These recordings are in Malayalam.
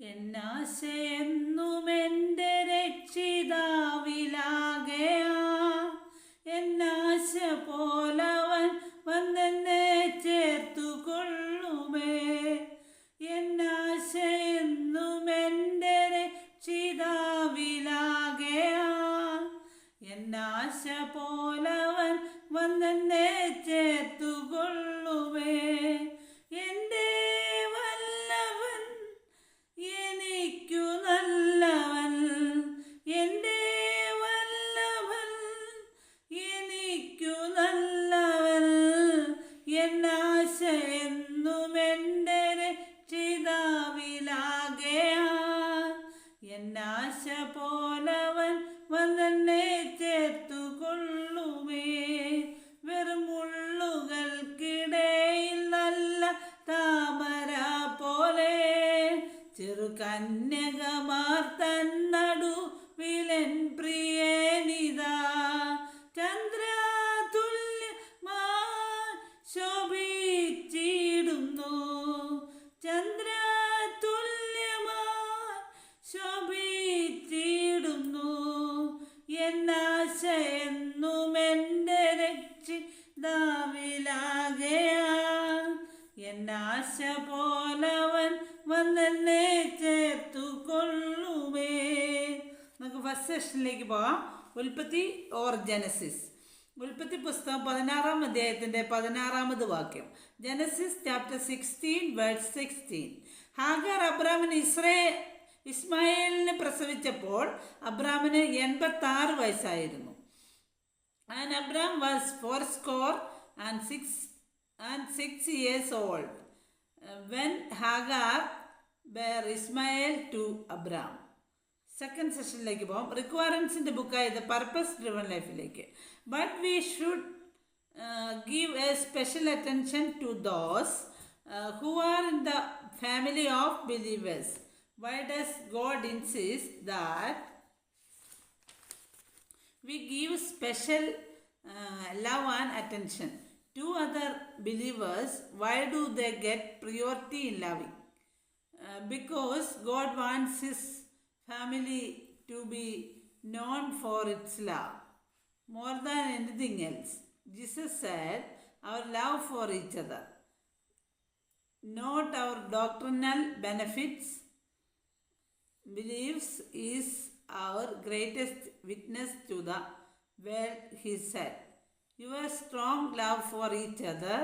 In the same. എന്നാശ പോലവൻ വന്നെന്നെ ചേർത്തു കൊള്ളുമേ നമുക്ക് ഫസ്റ്റ് സെഷനിലേക്ക് പോകാം ഉൽപ്പത്തി ഓർ ജനസിസ് ഉൽപ്പത്തി പുസ്തകം പതിനാറാം അധ്യായത്തിന്റെ പതിനാറാമത് വാക്യം. Genesis chapter sixteen word sixteen Hagar അബ്രാമിന് ഇസ്രേ ഇസ്മായേലിനെ പ്രസവിച്ചപ്പോൾ അബ്രാമിന് എൺപത്തി ആറ് വയസ്സായിരുന്നു. Abram was four score and six and six years old. Uh, when Hagar bare Ismael to Abram. Second സെഷനിലേക്ക് പോകാം റിക്വയർമെൻസിന്റെ ബുക്കായത് പർപ്പസ് ഡ്രിവൺ ലൈഫിലേക്ക് but we should give a special attention to those who are in the family of believers why does God insists that we give special love and and to other believers why do they get priority in loving Uh, because god wants his family to be known for its love more than anything else jesus said our love for each other not our doctrinal benefits beliefs, is our greatest witness to the world, he said. Your strong love for each other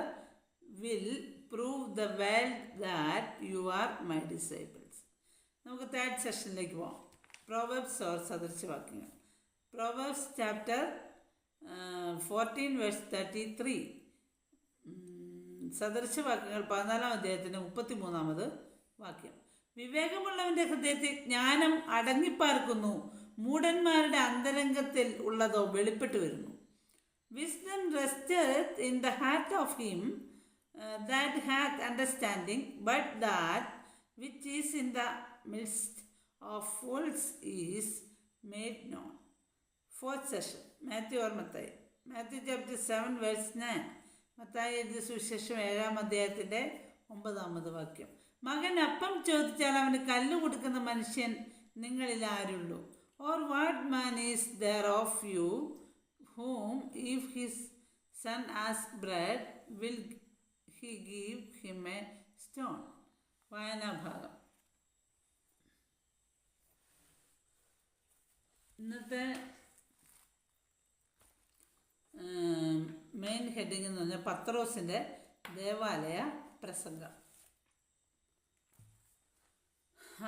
will prove the world that you are my disciples. നമുക്ക് തേർഡ് സെഷനിലേക്ക് പോവാം. Proverbs or സദൃശവാക്യങ്ങൾ. Proverbs chapter fourteen verse thirty three സദൃശവാക്യങ്ങൾ പതിനാലാം അധ്യായത്തിന്റെ മുപ്പത്തി മൂന്നാമത് വാക്യം. വിവേകമുള്ളവന്റെ ഹൃദയത്തിൽ ജ്ഞാനം അടങ്ങിപ്പാർക്കുന്നു. മൂടന്മാരുടെ അന്തരംഗത്തിൽ ഉള്ളതോ വെളിപ്പെട്ടു വരുന്നു. Wisdom in the heart of him uh, that hath understanding, but that which is in the midst of fools is made known. Fourth session, Matthew or Mathayi Matthew chapter seven verse nine Mathayi എഴുതിയ സുവിശേഷം ഏഴാം അധ്യായത്തിന്റെ ഒമ്പതാമത് വാക്യം. മകൻ അപ്പം ചോദിച്ചാൽ അവന് കല്ല് കൊടുക്കുന്ന മനുഷ്യൻ നിങ്ങളിൽ ആരുള്ളൂ? Or what man is there of you whom if his son ask bread will he give him a stone വായനാഭാഗം. ഇന്നത്തെ മെയിൻ ഹെഡിങ് എന്ന് പറഞ്ഞാൽ പത്രോസിന്റെ ദേവാലയ പ്രസംഗം.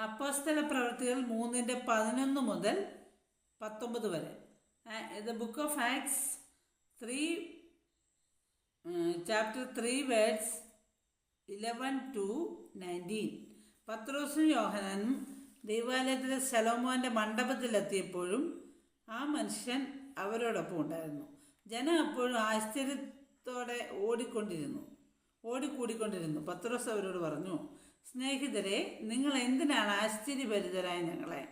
അപ്പോസ്തല പ്രവൃത്തികൾ മൂന്നിന്റെ പതിനൊന്ന് മുതൽ പത്തൊമ്പത് വരെ. The book of Acts three chapter three words eleven to nineteen പത്രോസും യോഹനാനും ദൈവാലയത്തിലെ സലോമോന്റെ മണ്ഡപത്തിലെത്തിയപ്പോഴും ആ മനുഷ്യൻ അവരോടൊപ്പം ഉണ്ടായിരുന്നു. ജനം അപ്പോഴും ആശ്ചര്യത്തോടെ ഓടിക്കൊണ്ടിരുന്നു. ഓടിക്കൂടിക്കൊണ്ടിരുന്നു. പത്രോസ് അവരോട് പറഞ്ഞു സ്നേഹിതരെ നിങ്ങൾ എന്തിനാണ് ആശ്ചര്യഭരിതരായി ഞങ്ങളെ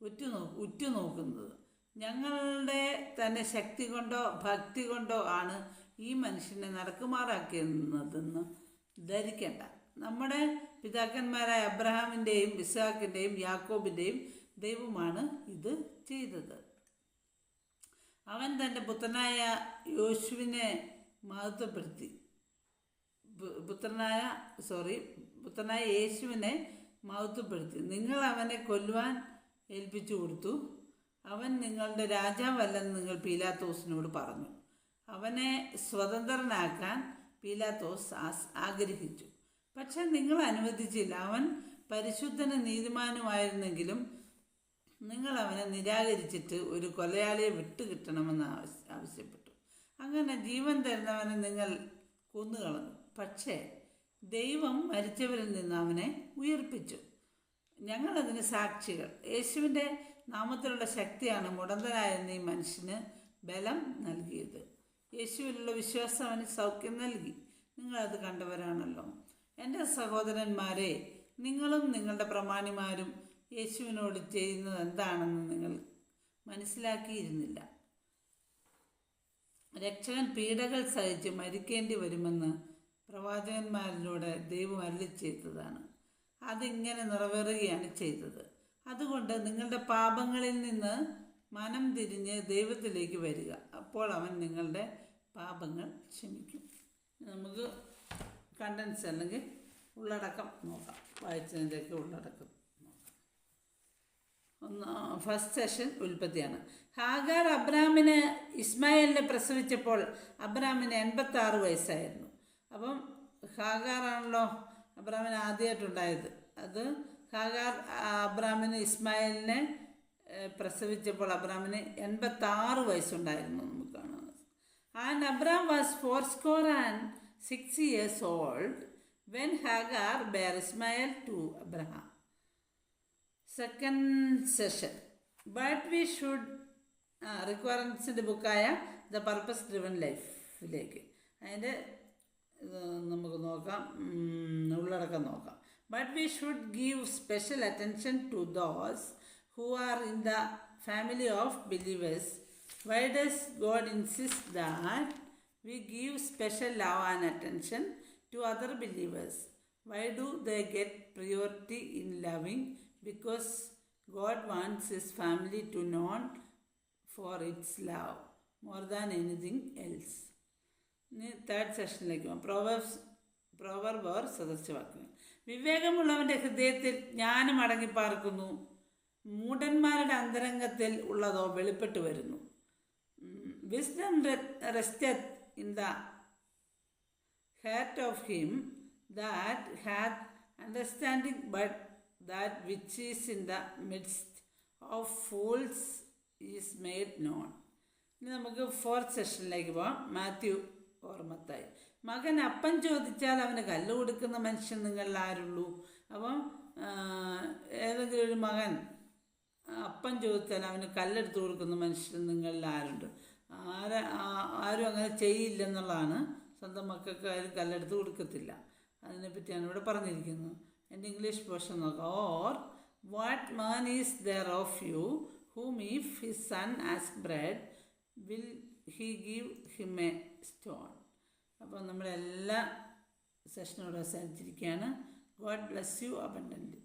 ഉറ്റുനോ ഉറ്റുനോക്കുന്നത്? ഞങ്ങളുടെ തന്നെ ശക്തി കൊണ്ടോ ഭക്തി കൊണ്ടോ ആണ് ഈ മനുഷ്യനെ നടക്കുമാറാക്കിയെന്നതെന്ന് ധരിക്കേണ്ട. നമ്മുടെ പിതാക്കന്മാരായ അബ്രഹാമിന്റെയും ഇസാക്കിന്റെയും യാക്കോബിന്റെയും ദൈവമാണ് ഇത് ചെയ്തത്. അവൻ തന്റെ പുത്രനായ യോശുവിനെ മഹത്വപ്പെടുത്തി. പുത്രനായ സോറി പുത്രനായ യേശുവിനെ മഹത്വപ്പെടുത്തി. നിങ്ങൾ അവനെ കൊല്ലുവാൻ ഏൽപ്പിച്ചു കൊടുത്തു. അവൻ നിങ്ങളുടെ രാജാവല്ലെന്ന് നിങ്ങൾ പീലാത്തോസിനോട് പറഞ്ഞു. അവനെ സ്വതന്ത്രനാക്കാൻ പീലാത്തോസ് ആഗ്രഹിച്ചു. പക്ഷെ നിങ്ങൾ അനുവദിച്ചില്ല. അവൻ പരിശുദ്ധന നീതിമാനുമായിരുന്നെങ്കിലും നിങ്ങൾ അവനെ നിരാകരിച്ചിട്ട് ഒരു കൊലയാളിയെ വിട്ടുകിട്ടണമെന്ന് ആവശ്യപ്പെട്ടു. അങ്ങനെ ജീവൻ തരുന്നവനെ നിങ്ങൾ കൊന്നുകളഞ്ഞു. പക്ഷേ ദൈവം മരിച്ചവരിൽ നിന്ന് അവനെ ഉയർപ്പിച്ചു. ഞങ്ങളതിന് സാക്ഷികൾ. യേശുവിന്റെ നാമത്തിലുള്ള ശക്തിയാണ് മുടന്തനായ ഈ മനുഷ്യന് ബലം നൽകിയത്. യേശുവിലുള്ള വിശ്വാസം അവന് സൗഖ്യം നൽകി. നിങ്ങളത് കണ്ടവരാണല്ലോ. എന്റെ സഹോദരന്മാരെ നിങ്ങളും നിങ്ങളുടെ പ്രമാണിമാരും യേശുവിനോട് ചെയ്യുന്നത് എന്താണെന്ന് നിങ്ങൾ മനസ്സിലാക്കിയിരുന്നില്ല. രക്ഷകൻ പീഡകൾ സഹിച്ച് മരിക്കേണ്ടി വരുമെന്ന് പ്രവാചകന്മാരിലൂടെ ദൈവം അരുളി ചെയ്തതാണ് അതിങ്ങനെ നിറവേറുകയാണ് ചെയ്തത്. അതുകൊണ്ട് നിങ്ങളുടെ പാപങ്ങളിൽ നിന്ന് മനം തിരിഞ്ഞ് ദൈവത്തിലേക്ക് വരിക. അപ്പോൾ അവൻ നിങ്ങളുടെ പാപങ്ങൾ ക്ഷമിക്കും. നമുക്ക് കണ്ടൻസ് അല്ലെങ്കിൽ ഉള്ളടക്കം നോക്കാം. വായിച്ചതിന്റെയൊക്കെ ഉള്ളടക്കം ഒന്ന് ഫസ്റ്റ് സെഷൻ ഉൽപ്പത്തിയാണ്. ഹാഗാർ അബ്രാമിന് ഇസ്മായിലിനെ പ്രസവിച്ചപ്പോൾ അബ്രാമിന് എൺപത്തി ആറ് വയസ്സായിരുന്നു. അപ്പം ഹാഗാറാണല്ലോ അബ്രാമിന് ആദ്യമായിട്ടുണ്ടായത്. അത് ഹാഗാർ അബ്രാമിന് ഇസ്മായിലിനെ പ്രസവിച്ചപ്പോൾ അബ്രാമിന് എൺപത്തി ആറ് വയസ്സുണ്ടായിരുന്നു നമുക്ക് കാണാം. And Abram was four score and six years old when Hagar bare Ismael to Abraham second session but we should റിക്വയർമെൻസിന്റെ ബുക്കായ ദ പർപ്പസ് ഡ്രിവൺ ലൈഫിലേക്ക് അതിന്റെ നമുക്ക് നോക്കാം. ഉള്ളടക്കം നോക്കാം. But we should give special attention to those who are in the family of believers why does God insist that we give special love and attention to other believers. Why do they get priority in loving? Because God wants His family to known for its love more than anything else. ഇനി തേർഡ് സെഷനിലേക്ക് പോകാം പ്രോവർബ്സ് പ്രോവർബ് ഓർ സദസ്യവാക്യങ്ങൾ വിവേകമുള്ളവന്റെ ഹൃദയത്തിൽ ജ്ഞാനം അടങ്ങിപ്പാർക്കുന്നു മൂഢന്മാരുടെ അന്തരംഗത്തിൽ ഉള്ളതോ വെളിപ്പെട്ടു വരുന്നു. Wisdom resteth in the heart of him that hath understanding but that which is in the midst of fools is made known ഇനി നമുക്ക് ഫോർത്ത് സെഷനിലേക്ക് പോവാം. മാത്യു ഓർമ്മത്തായി. മകൻ അപ്പൻ ചോദിച്ചാൽ അവന് കല്ല് കൊടുക്കുന്ന മനുഷ്യൻ നിങ്ങളിൽ ആരുള്ളൂ? അപ്പം ഏതെങ്കിലും ഒരു മകൻ അപ്പൻ ചോദിച്ചാൽ അവന് കല്ലെടുത്ത് കൊടുക്കുന്ന മനുഷ്യൻ നിങ്ങളിൽ ആരുണ്ട്? ആരെ ആരും അങ്ങനെ ചെയ്യില്ലെന്നുള്ളതാണ്. സ്വന്തം മക്കൾക്ക് ആരും കല്ലെടുത്ത് കൊടുക്കത്തില്ല. അതിനെപ്പറ്റിയാണ് ഇവിടെ പറഞ്ഞിരിക്കുന്നത്. എന്റെ ഇംഗ്ലീഷ് പോർഷൻ നോക്കാം. Or what man is there of you? Whom if his son ask bread will he give him a stone? അപ്പോൾ നമ്മളെല്ലാ സെഷനോട് അവസാനിച്ചിരിക്കുകയാണ്. God bless you abundant